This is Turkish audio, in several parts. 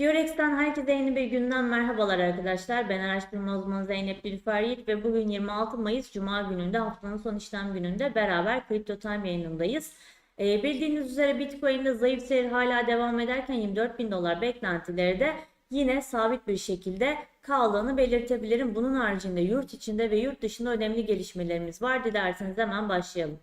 Diyorex'ten herkese yeni bir günden merhabalar arkadaşlar. Ben araştırma uzmanı Zeynep Nilüfer Yiğit ve bugün 26 Mayıs Cuma gününde haftanın son işlem gününde beraber Crypto Time yayınındayız. Ee, bildiğiniz üzere Bitcoin'de zayıf seyir hala devam ederken 24 bin dolar beklentileri de yine sabit bir şekilde kaldığını belirtebilirim. Bunun haricinde yurt içinde ve yurt dışında önemli gelişmelerimiz var. Dilerseniz hemen başlayalım.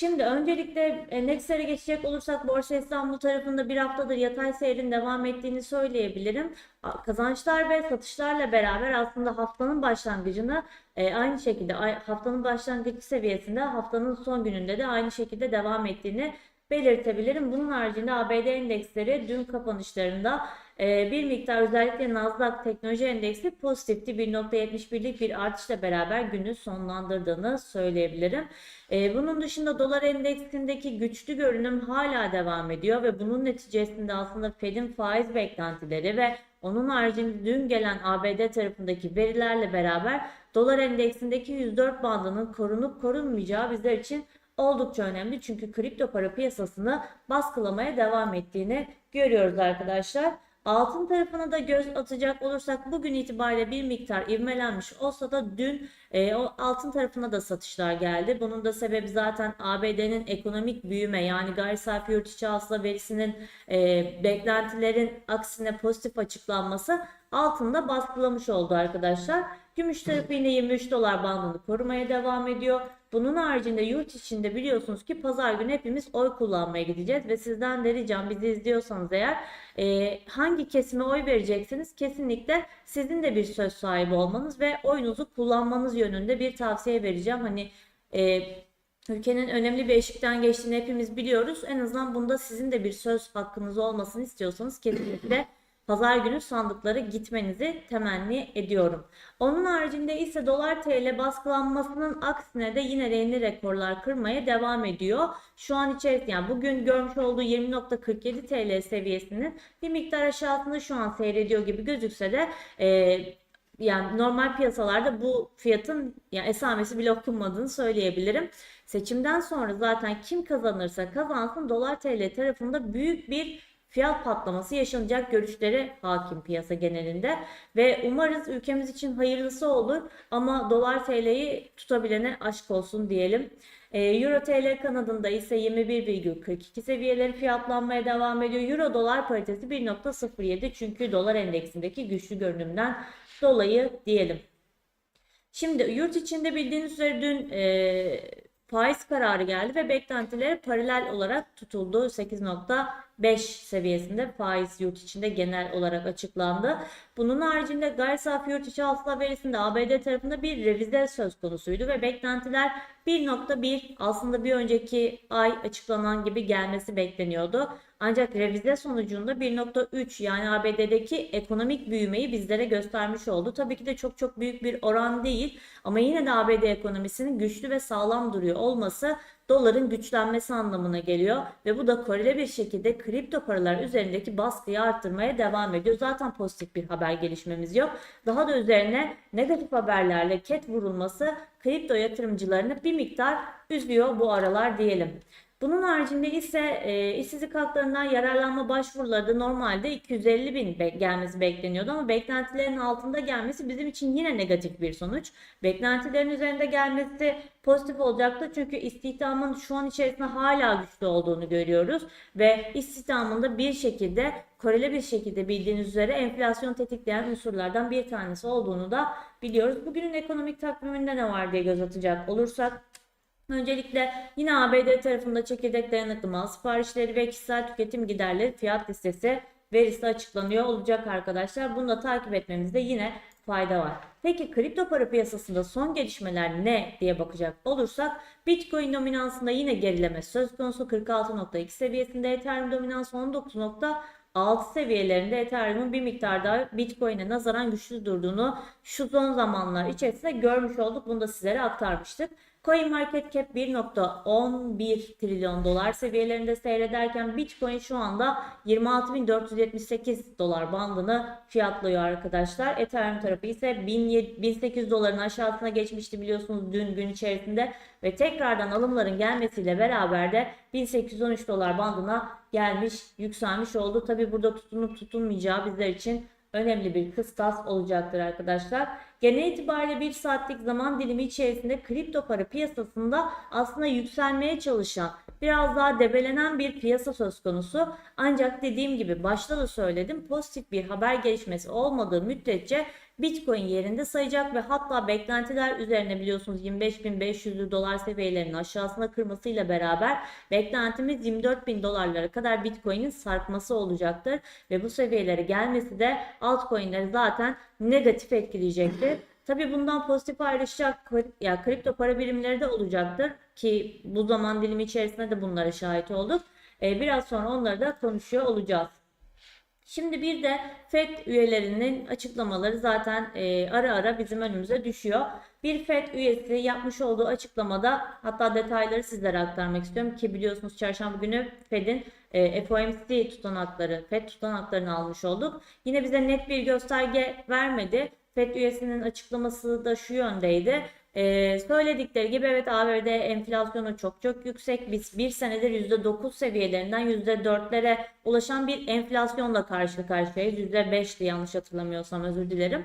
Şimdi öncelikle endekslere geçecek olursak Borsa İstanbul tarafında bir haftadır yatay seyrin devam ettiğini söyleyebilirim. Kazançlar ve satışlarla beraber aslında haftanın başlangıcını e, aynı şekilde haftanın başlangıç seviyesinde haftanın son gününde de aynı şekilde devam ettiğini belirtebilirim. Bunun haricinde ABD endeksleri dün kapanışlarında e, bir miktar özellikle Nasdaq Teknoloji Endeksi pozitifti. 1.71'lik bir artışla beraber günü sonlandırdığını söyleyebilirim. E, bunun dışında dolar endeksindeki güçlü görünüm hala devam ediyor ve bunun neticesinde aslında Fed'in faiz beklentileri ve onun haricinde dün gelen ABD tarafındaki verilerle beraber dolar endeksindeki 104 bandının korunup korunmayacağı bizler için oldukça önemli. Çünkü kripto para piyasasını baskılamaya devam ettiğini görüyoruz arkadaşlar. Altın tarafına da göz atacak olursak bugün itibariyle bir miktar ivmelenmiş olsa da dün e, o altın tarafına da satışlar geldi. Bunun da sebebi zaten ABD'nin ekonomik büyüme yani gayri safi yurt içi hasıla verisinin e, beklentilerin aksine pozitif açıklanması altında baskılamış oldu arkadaşlar. Gümüş tarafı yine 23 dolar bandını korumaya devam ediyor. Bunun haricinde yurt içinde biliyorsunuz ki pazar günü hepimiz oy kullanmaya gideceğiz ve sizden de ricam bizi izliyorsanız eğer e, hangi kesime oy vereceksiniz kesinlikle sizin de bir söz sahibi olmanız ve oyunuzu kullanmanız yönünde bir tavsiye vereceğim. Hani e, ülkenin önemli bir eşikten geçtiğini hepimiz biliyoruz. En azından bunda sizin de bir söz hakkınız olmasını istiyorsanız kesinlikle pazar günü sandıklara gitmenizi temenni ediyorum. Onun haricinde ise dolar TL baskılanmasının aksine de yine yeni rekorlar kırmaya devam ediyor. Şu an içerisinde yani bugün görmüş olduğu 20.47 TL seviyesinin bir miktar aşağısında şu an seyrediyor gibi gözükse de e, yani normal piyasalarda bu fiyatın yani esamesi bile okunmadığını söyleyebilirim. Seçimden sonra zaten kim kazanırsa kazansın dolar TL tarafında büyük bir fiyat patlaması yaşanacak görüşleri hakim piyasa genelinde ve umarız ülkemiz için hayırlısı olur ama dolar TL'yi tutabilene aşk olsun diyelim. Ee, Euro TL kanadında ise 21,42 seviyeleri fiyatlanmaya devam ediyor. Euro dolar paritesi 1.07 çünkü dolar endeksindeki güçlü görünümden dolayı diyelim. Şimdi yurt içinde bildiğiniz üzere dün e, faiz kararı geldi ve beklentilere paralel olarak tutuldu. 8.5 seviyesinde faiz yurt içinde genel olarak açıklandı. Bunun haricinde gayri safi yurt içi hasıla verisinde ABD tarafında bir revize söz konusuydu ve beklentiler 1.1 aslında bir önceki ay açıklanan gibi gelmesi bekleniyordu. Ancak revize sonucunda 1.3 yani ABD'deki ekonomik büyümeyi bizlere göstermiş oldu. Tabii ki de çok çok büyük bir oran değil ama yine de ABD ekonomisinin güçlü ve sağlam duruyor olması doların güçlenmesi anlamına geliyor ve bu da koreli bir şekilde kripto paralar üzerindeki baskıyı arttırmaya devam ediyor. Zaten pozitif bir haber gelişmemiz yok. Daha da üzerine negatif haberlerle ket vurulması kripto yatırımcılarını bir miktar üzüyor bu aralar diyelim. Bunun haricinde ise e, işsizlik haklarından yararlanma başvuruları da normalde 250 bin be- gelmesi bekleniyordu ama beklentilerin altında gelmesi bizim için yine negatif bir sonuç. Beklentilerin üzerinde gelmesi pozitif olacaktı çünkü istihdamın şu an içerisinde hala güçlü olduğunu görüyoruz ve istihdamında bir şekilde koreli bir şekilde bildiğiniz üzere enflasyon tetikleyen unsurlardan bir tanesi olduğunu da biliyoruz. Bugünün ekonomik takviminde ne var diye göz atacak olursak Öncelikle yine ABD tarafında çekirdek dayanıklı mal siparişleri ve kişisel tüketim giderleri fiyat listesi verisi açıklanıyor olacak arkadaşlar. Bunu da takip etmemizde yine fayda var. Peki kripto para piyasasında son gelişmeler ne diye bakacak olursak Bitcoin dominansında yine gerileme söz konusu 46.2 seviyesinde Ethereum dominansı 6 seviyelerinde Ethereum'un bir miktar daha Bitcoin'e nazaran güçlü durduğunu şu son zamanlar içerisinde görmüş olduk. Bunu da sizlere aktarmıştık. CoinMarketCap 1.11 trilyon dolar seviyelerinde seyrederken Bitcoin şu anda 26.478 dolar bandını fiyatlıyor arkadaşlar. Ethereum tarafı ise 1700 1800 doların aşağısına geçmişti biliyorsunuz dün gün içerisinde ve tekrardan alımların gelmesiyle beraber de 1813 dolar bandına gelmiş, yükselmiş oldu. Tabi burada tutunup tutunmayacağı bizler için önemli bir kıstas olacaktır arkadaşlar. Genel itibariyle bir saatlik zaman dilimi içerisinde kripto para piyasasında aslında yükselmeye çalışan, biraz daha debelenen bir piyasa söz konusu. Ancak dediğim gibi başta da söyledim pozitif bir haber gelişmesi olmadığı müddetçe Bitcoin yerinde sayacak ve hatta beklentiler üzerine biliyorsunuz 25.500 dolar seviyelerinin aşağısına kırmasıyla beraber beklentimiz 24.000 dolarlara kadar Bitcoin'in sarkması olacaktır ve bu seviyelere gelmesi de altcoin'leri zaten negatif etkileyecektir. Tabi bundan pozitif ayrışacak ya kripto para birimleri de olacaktır ki bu zaman dilimi içerisinde de bunlara şahit olduk. Ee, biraz sonra onları da konuşuyor olacağız. Şimdi bir de FED üyelerinin açıklamaları zaten e, ara ara bizim önümüze düşüyor. Bir FED üyesi yapmış olduğu açıklamada hatta detayları sizlere aktarmak istiyorum ki biliyorsunuz çarşamba günü FED'in e, FOMC tutanakları, FED tutanaklarını almış olduk. Yine bize net bir gösterge vermedi. FED üyesinin açıklaması da şu yöndeydi. Ee, söyledikleri gibi evet ABD enflasyonu çok çok yüksek. Biz bir senedir %9 seviyelerinden %4'lere ulaşan bir enflasyonla karşı karşıyayız. %5'ti yanlış hatırlamıyorsam özür dilerim.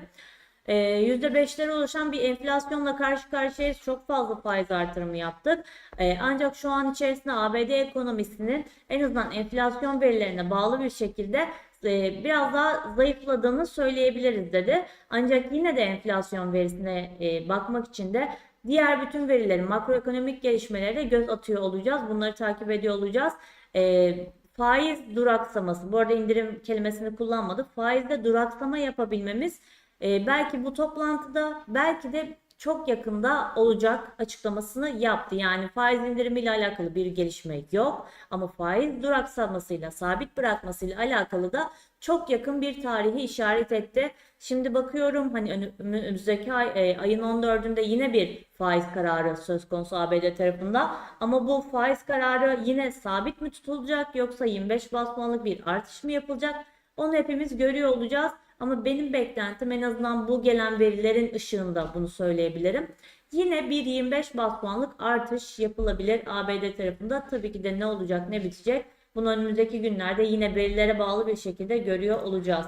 Ee, %5'lere ulaşan bir enflasyonla karşı karşıyayız. Çok fazla faiz artırımı yaptık. Ee, ancak şu an içerisinde ABD ekonomisinin en azından enflasyon verilerine bağlı bir şekilde e, biraz daha zayıfladığını söyleyebiliriz dedi. Ancak yine de enflasyon verisine e, bakmak için de diğer bütün verilerin makroekonomik gelişmelere göz atıyor olacağız. Bunları takip ediyor olacağız. E, faiz duraksaması, bu arada indirim kelimesini kullanmadı. Faizde duraksama yapabilmemiz belki bu toplantıda belki de çok yakında olacak açıklamasını yaptı. Yani faiz indirimiyle alakalı bir gelişme yok ama faiz duraksamasıyla, sabit bırakmasıyla alakalı da çok yakın bir tarihi işaret etti. Şimdi bakıyorum hani önümüzdeki ay, e, ayın 14'ünde yine bir faiz kararı söz konusu ABD tarafında. Ama bu faiz kararı yine sabit mi tutulacak yoksa 25 bas bir artış mı yapılacak? Onu hepimiz görüyor olacağız. Ama benim beklentim en azından bu gelen verilerin ışığında bunu söyleyebilirim. Yine bir 25 bas puanlık artış yapılabilir ABD tarafında. Tabii ki de ne olacak ne bitecek bunu önümüzdeki günlerde yine verilere bağlı bir şekilde görüyor olacağız.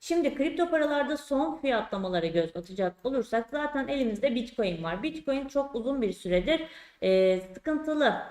Şimdi kripto paralarda son fiyatlamalara göz atacak olursak zaten elimizde Bitcoin var. Bitcoin çok uzun bir süredir e, sıkıntılı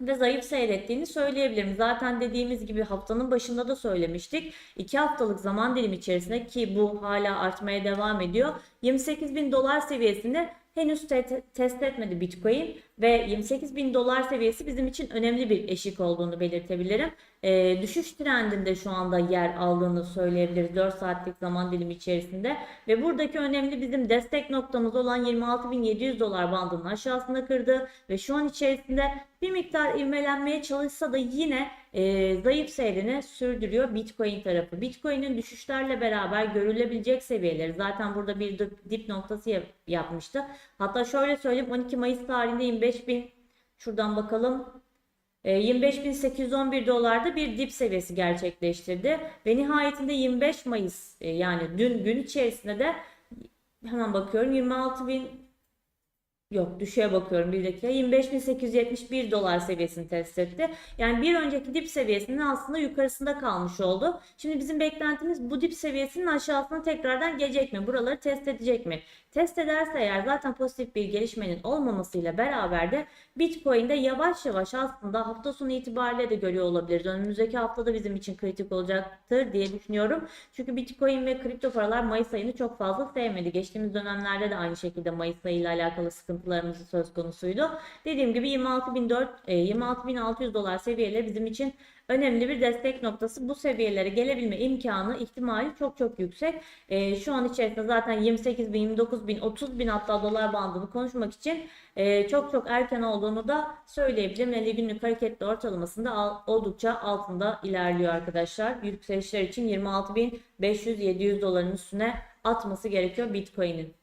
ve zayıf seyrettiğini söyleyebilirim. Zaten dediğimiz gibi haftanın başında da söylemiştik. 2 haftalık zaman dilimi içerisinde ki bu hala artmaya devam ediyor. 28 bin dolar seviyesinde henüz te- test etmedi Bitcoin ve 28 bin dolar seviyesi bizim için önemli bir eşik olduğunu belirtebilirim. E, düşüş trendinde şu anda yer aldığını söyleyebiliriz 4 saatlik zaman dilimi içerisinde ve buradaki önemli bizim destek noktamız olan 26.700 dolar bandının aşağısında kırdı ve şu an içerisinde bir miktar ivmelenmeye çalışsa da yine e, zayıf seyrini sürdürüyor Bitcoin tarafı. Bitcoin'in düşüşlerle beraber görülebilecek seviyeleri zaten burada bir dip noktası yap yapmıştı. Hatta şöyle söyleyeyim 12 Mayıs tarihinde 25 bin şuradan bakalım 25.811 dolarda bir dip seviyesi gerçekleştirdi. Ve nihayetinde 25 Mayıs e, yani dün gün içerisinde de hemen bakıyorum 26.000 Yok düşüğe bakıyorum bir dakika. 25.871 dolar seviyesini test etti. Yani bir önceki dip seviyesinin aslında yukarısında kalmış oldu. Şimdi bizim beklentimiz bu dip seviyesinin aşağısına tekrardan gelecek mi? Buraları test edecek mi? Test ederse eğer zaten pozitif bir gelişmenin olmamasıyla beraber de Bitcoin'de yavaş yavaş aslında hafta sonu itibariyle de görüyor olabiliriz. Önümüzdeki haftada bizim için kritik olacaktır diye düşünüyorum. Çünkü Bitcoin ve kripto paralar Mayıs ayını çok fazla sevmedi. Geçtiğimiz dönemlerde de aynı şekilde Mayıs ayıyla alakalı sıkıntı sıkıntılarımız söz konusuydu. Dediğim gibi 26.400 e, 26.600 dolar seviyeleri bizim için önemli bir destek noktası. Bu seviyelere gelebilme imkanı, ihtimali çok çok yüksek. E, şu an içerisinde zaten 28 bin, 29 bin, 30 bin hatta dolar bandını konuşmak için e, çok çok erken olduğunu da söyleyebilirim. 50 günlük hareketli ortalamasında al- oldukça altında ilerliyor arkadaşlar. Yükselişler için 26.500-700 doların üstüne atması gerekiyor Bitcoin'in.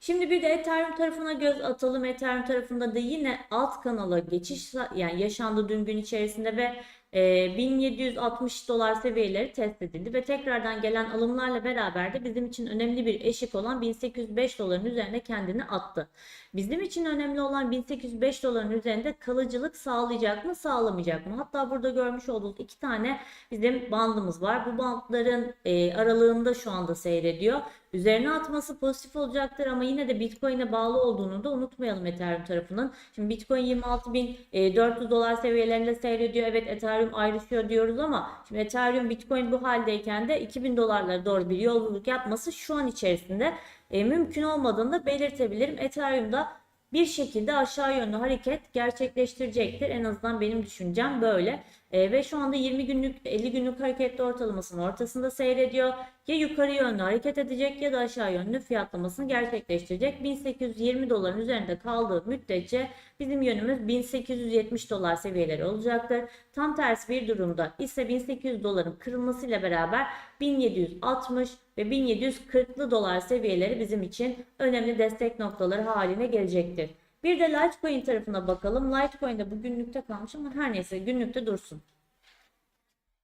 Şimdi bir de Ethereum tarafına göz atalım. Ethereum tarafında da yine alt kanala geçiş yani yaşandı dün gün içerisinde ve e, 1760 dolar seviyeleri test edildi ve tekrardan gelen alımlarla beraber de bizim için önemli bir eşik olan 1805 doların üzerine kendini attı. Bizim için önemli olan 1805 doların üzerinde kalıcılık sağlayacak mı sağlamayacak mı? Hatta burada görmüş olduğunuz iki tane bizim bandımız var. Bu bandların e, aralığında şu anda seyrediyor. Üzerine atması pozitif olacaktır ama yine de Bitcoin'e bağlı olduğunu da unutmayalım Ethereum tarafının. Şimdi Bitcoin 26.400 dolar seviyelerinde seyrediyor. Evet Ethereum ayrışıyor diyoruz ama şimdi Ethereum Bitcoin bu haldeyken de 2000 dolarlara doğru bir yolculuk yapması şu an içerisinde e, mümkün olmadığını da belirtebilirim. Ethereum'da bir şekilde aşağı yönlü hareket gerçekleştirecektir. En azından benim düşüncem böyle. E, ve şu anda 20 günlük 50 günlük hareketli ortalamasının ortasında seyrediyor. Ya yukarı yönlü hareket edecek ya da aşağı yönlü fiyatlamasını gerçekleştirecek. 1820 doların üzerinde kaldığı müddetçe bizim yönümüz 1870 dolar seviyeleri olacaktır. Tam tersi bir durumda ise 1800 doların kırılmasıyla beraber 1760 ve 1740'lı dolar seviyeleri bizim için önemli destek noktaları haline gelecektir. Bir de Litecoin tarafına bakalım. Litecoin de bu günlükte kalmış ama her neyse günlükte dursun.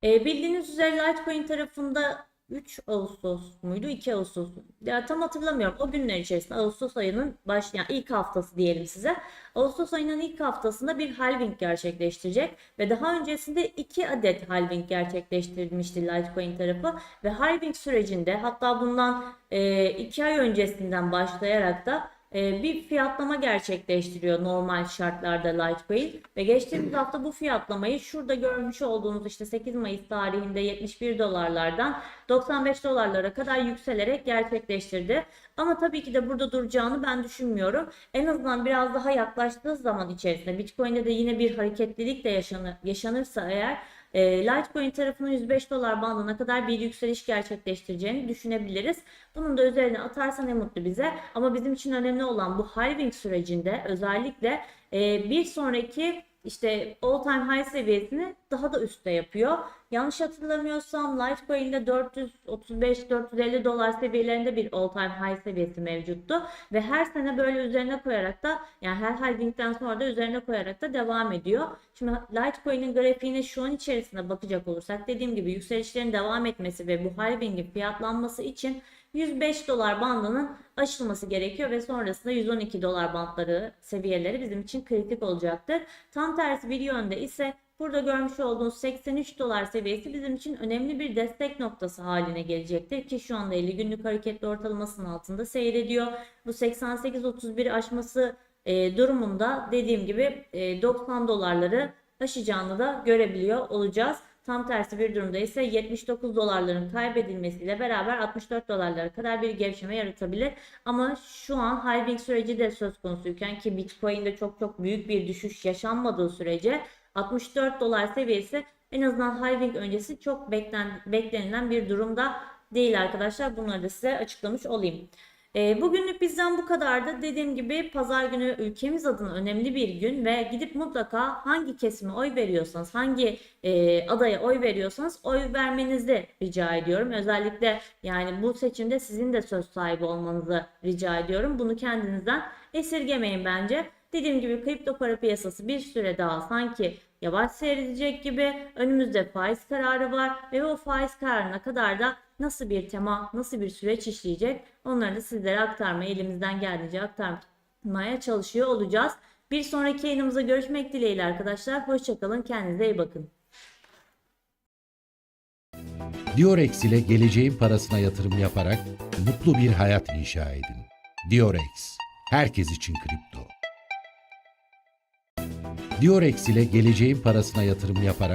E, bildiğiniz üzere Litecoin tarafında 3 Ağustos muydu? 2 Ağustos. Ya tam hatırlamıyorum. O günler içerisinde Ağustos ayının baş yani ilk haftası diyelim size. Ağustos ayının ilk haftasında bir halving gerçekleştirecek ve daha öncesinde 2 adet halving gerçekleştirmişti Litecoin tarafı ve halving sürecinde hatta bundan 2 ay öncesinden başlayarak da e, bir fiyatlama gerçekleştiriyor normal şartlarda Litecoin ve geçtiğimiz hafta bu fiyatlamayı şurada görmüş olduğunuz işte 8 Mayıs tarihinde 71 dolarlardan 95 dolarlara kadar yükselerek gerçekleştirdi. Ama tabii ki de burada duracağını ben düşünmüyorum. En azından biraz daha yaklaştığı zaman içerisinde Bitcoin'de de yine bir hareketlilik de yaşanır, yaşanırsa eğer e, Litecoin tarafının 105 dolar bandına kadar bir yükseliş gerçekleştireceğini düşünebiliriz. Bunun da üzerine atarsa ne mutlu bize. Ama bizim için önemli olan bu halving sürecinde özellikle e, bir sonraki işte all time high seviyesini daha da üstte yapıyor. Yanlış hatırlamıyorsam Litecoin'de 435-450 dolar seviyelerinde bir all time high seviyesi mevcuttu. Ve her sene böyle üzerine koyarak da yani her halvingden sonra da üzerine koyarak da devam ediyor. Şimdi Litecoin'in grafiğine şu an içerisinde bakacak olursak dediğim gibi yükselişlerin devam etmesi ve bu halvingin fiyatlanması için 105 dolar bandının aşılması gerekiyor ve sonrasında 112 dolar bandları seviyeleri bizim için kritik olacaktır. Tam tersi bir yönde ise burada görmüş olduğunuz 83 dolar seviyesi bizim için önemli bir destek noktası haline gelecektir ki şu anda 50 günlük hareketli ortalamasının altında seyrediyor. Bu 88-31 aşması e, durumunda dediğim gibi e, 90 dolarları aşacağını da görebiliyor olacağız. Tam tersi bir durumda ise 79 dolarların kaybedilmesiyle beraber 64 dolarlara kadar bir gevşeme yaratabilir. Ama şu an halving süreci de söz konusuyken ki Bitcoin'de çok çok büyük bir düşüş yaşanmadığı sürece 64 dolar seviyesi en azından halving öncesi çok beklen, beklenilen bir durumda değil arkadaşlar. Bunları da size açıklamış olayım. E, bugünlük bizden bu kadardı. Dediğim gibi pazar günü ülkemiz adına önemli bir gün ve gidip mutlaka hangi kesime oy veriyorsanız, hangi e, adaya oy veriyorsanız oy vermenizi rica ediyorum. Özellikle yani bu seçimde sizin de söz sahibi olmanızı rica ediyorum. Bunu kendinizden esirgemeyin bence. Dediğim gibi kripto para piyasası bir süre daha sanki yavaş seyredecek gibi önümüzde faiz kararı var ve o faiz kararına kadar da nasıl bir tema, nasıl bir süreç işleyecek onları da sizlere aktarmaya elimizden geldiğince aktarmaya çalışıyor olacağız. Bir sonraki yayınımızda görüşmek dileğiyle arkadaşlar. Hoşçakalın, kendinize iyi bakın. Diorex ile geleceğin parasına yatırım yaparak mutlu bir hayat inşa edin. Diorex, herkes için kripto. Diorex ile geleceğin parasına yatırım yaparak